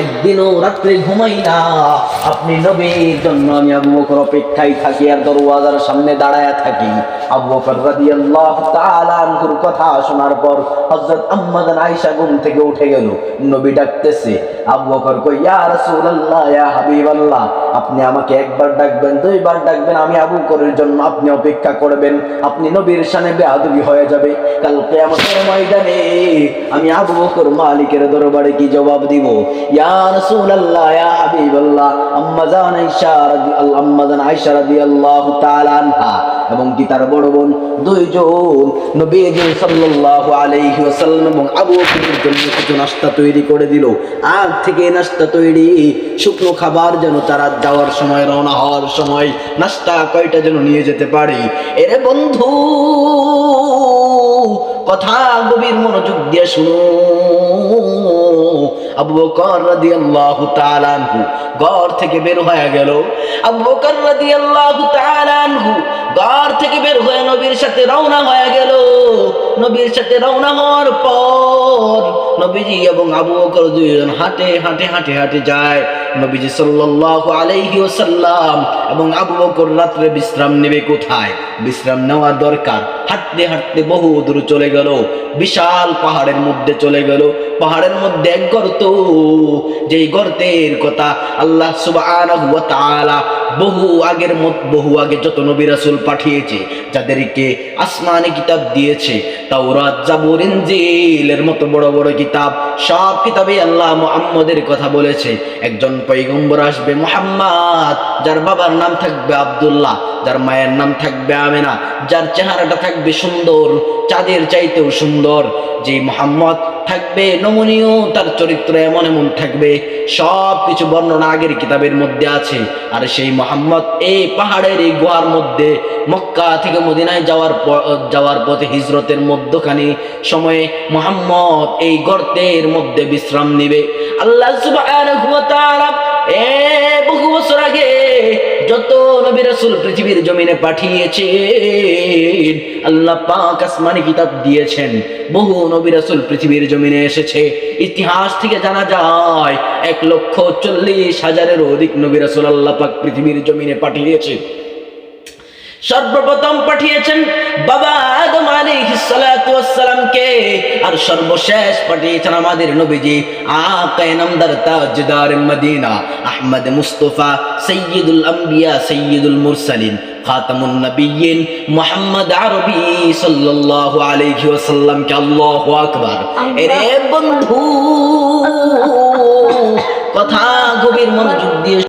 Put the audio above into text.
একদিনও রাত্রে ঘুমাই না। আপনি নবীর জন্য আমি আবু বকর অপেক্ষায় থাকি আর দরওয়াজার সামনে দাঁড়ায় থাকি। আবু বকর রাদিয়াল্লাহু তাআলা কথা শোনার পর হযরত আম্মাদান আয়েশা ঘুম থেকে উঠে গেল। নবী ডাকতেছে, আবু বকর কই, ইয়া রাসূলুল্লাহ, ইয়া হাবিবাল্লাহ, আপনি আমাকে একবার ডাকবেন, দুইবার ডাকবেন, আমি আবু বকরের জন্য আপনি অপেক্ষা করবেন, আপনি নবীর শানে বেয়াদবি হয়ে যাবে। কাল কিয়ামতের ময়দানে আমি আবু বকর মালিকের দরবারে কি জবাব দিব? ইয়া রাসূলুল্লাহ, ইয়া হাবিবাল্লাহ আম্মা জান আয়েশা রাদিয়াল্লাহু আম্মা আয়েশা রাদিয়াল্লাহু তাআলা আনহা, এবং কি তার বড় বোন? দুইজন নবীজি সাল্লাল্লাহু আলাইহি ওয়াসাল্লাম এবং আবু বকরের জন্য কিছু নাস্তা তৈরি করে দিল। আগ থেকে নাস্তা তৈরি, শুকনো খাবার যেন তারা যাওয়ার সময়, রওনা হওয়ার সময় নাস্তা কয়টা যেন নিয়ে যেতে পারে। এরে বন্ধু, কথা গভীর মনোযোগ দিয়ে শুনো। আবু বকর রাদিয়াল্লাহু তাআলা আনহু ঘর থেকে বের হয়ে গেল। আবু বকর রাদিয়াল্লাহু তাআলা আনহু ঘর থেকে বের হয়ে নবীর সাথে রওনা হয়ে গেল। নবীর সাথে রওনা হওয়ার পর নবীজি এবং আবু বকর দুইজন হাঁটে হাঁটে হাঁটে হাঁটে যায়। নবীজি সাল্লাল্লাহু আলাইহি ওয়াসাল্লাম এবং আবু বকর রাত্রে বিশ্রাম নেবে কোথায়? বিশ্রাম নেওয়া দরকার। হাঁটতে হাঁটতে বহু দূর চলে গেল, বিশাল পাহাড়ের মধ্যে চলে গেল। পাহাড়ের মধ্যে এক গর্ত, যেই গর্তের কথা আল্লাহ তাআলা বহু আগের মত, বহু আগে যত নবী রাসুল পাঠিয়েছে, যাদেরকে আসমানি কিতাব দিয়েছে, তাওরাত, জাবুর ইনজিলের মতো বড় বড় কিতাব, সব কিতাবে আল্লাহ মুহাম্মদের কথা বলেছে। একজন পয়গম্বর আসবে, মুহাম্মদ, যার বাবার নাম থাকবে আব্দুল্লাহ। যার মায়ের নাম থাকবে আমেনা, যার চেহারাটা থাকবে সুন্দর, চাঁদের চাইতেও সুন্দর। যে মোহাম্মদ থাকবে নমনীয়, তার চরিত্র এমন এমন থাকবে। সব কিছু বর্ণনা আগের কিতাবের মধ্যে আছে। আর সেই মোহাম্মদ এই পাহাড়ের এই গুহার মধ্যে মক্কা থেকে মদিনায় যাওয়ার যাওয়ার পথে হিজরতের মধ্যখানে সময়ে মোহাম্মদ এই গর্তের মধ্যে বিশ্রাম নিবে। আল্লাহ নবী রাসূল পৃথিবীর জমিনে পাঠিয়েছেন। আল্লাহ পাক আসমানি কিতাব দিয়েছেন। বহু নবী রাসূল পৃথিবীর জমিনে এসেছে। ইতিহাস থেকে জানা যায়, এক লক্ষ চল্লিশ হাজারের অধিক নবী রাসূল আল্লাহ পাক পৃথিবীর জমিনে পাঠিয়েছে সর্বপ্রথম পাঠিয়েছেন বাবা আদম আলাইহিস সালাতু ওয়াসসালামকে আর সর্বশেষ পাঠিয়েছেন আমাদের নবীজি আকায়ে নামদার তাজদার মদিনা আহমদ মুস্তাফা সাইয়্যিদুল আম্বিয়া সাইয়্যিদুল মুরসালিন খাতামুন নবিয়্যিন মুহাম্মদ আরবি সাল্লাল্লাহু আলাইহি ওয়াসাল্লাম কে আল্লাহু আকবার। এরে বন্ধু কথা গভীর মনোযোগ দিয়ে